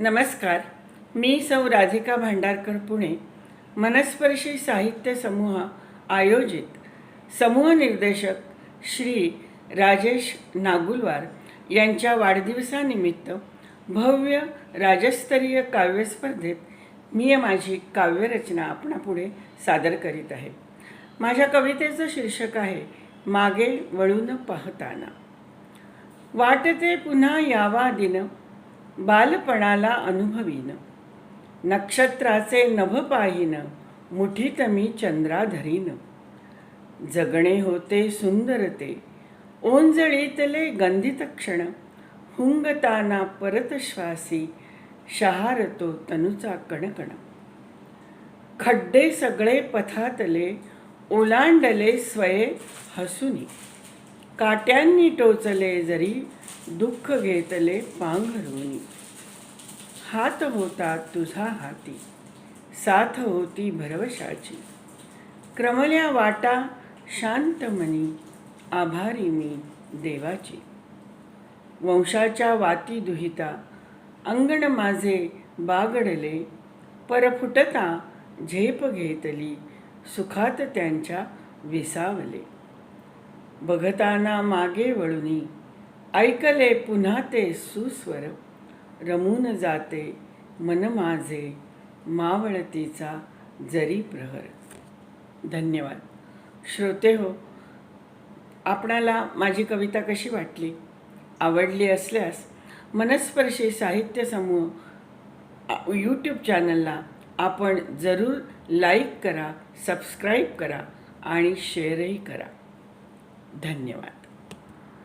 नमस्कार. मी सौ राधिका भांडारकर पुणे. मनस्पर्शी साहित्य समूह आयोजित. समूह निर्देशक श्री राजेश नागुलवार यांच्या वाढदिवसानिमित्त भव्य राजस्तरीय काव्यस्पर्धेत मी माझी काव्यरचना आपणापुढे सादर करीत आहे. माझ्या कवितेचं शीर्षक आहे मागे वळून पाहताना. वाटते पुन्हा यावा दिन बालपणाला अनुभवीन. नक्षत्राचे नभ पाहिन मुठीत मी चंद्राधरीन. जगणे होते सुंदरते ओंजळीतले गंधित क्षण. हुंगताना परत श्वासी शहारतो तनुचा कणकण. खड्डे सगळे पथातले ओलांडले स्वये हसुनी. काट्यांनी टोचले जरी दुःख घेतले पांघरुनी हात होता तुझा हाती साथ होती भरवशाची. क्रमल्या वाटा शांत मनी आभारी मी देवाची. वंशाच्या वाती दुहिता अंगण माझे बागडले परफुटता झेप घेतली सुखात त्यांच्या विसावले. बघताना मागे वळुनी ऐकले पुन्हा ते सुस्वर. रमून जाते मन माझे मावळतीचा जरी प्रहर. धन्यवाद. श्रोते हो आपणाला माझी कविता कशी वाटली? आवडली असल्यास मनस्पर्शी साहित्य समूह यूट्यूब चॅनलला आपण जरूर लाईक करा सबस्क्राईब करा आणि शेअरही करा. धन्यवाद.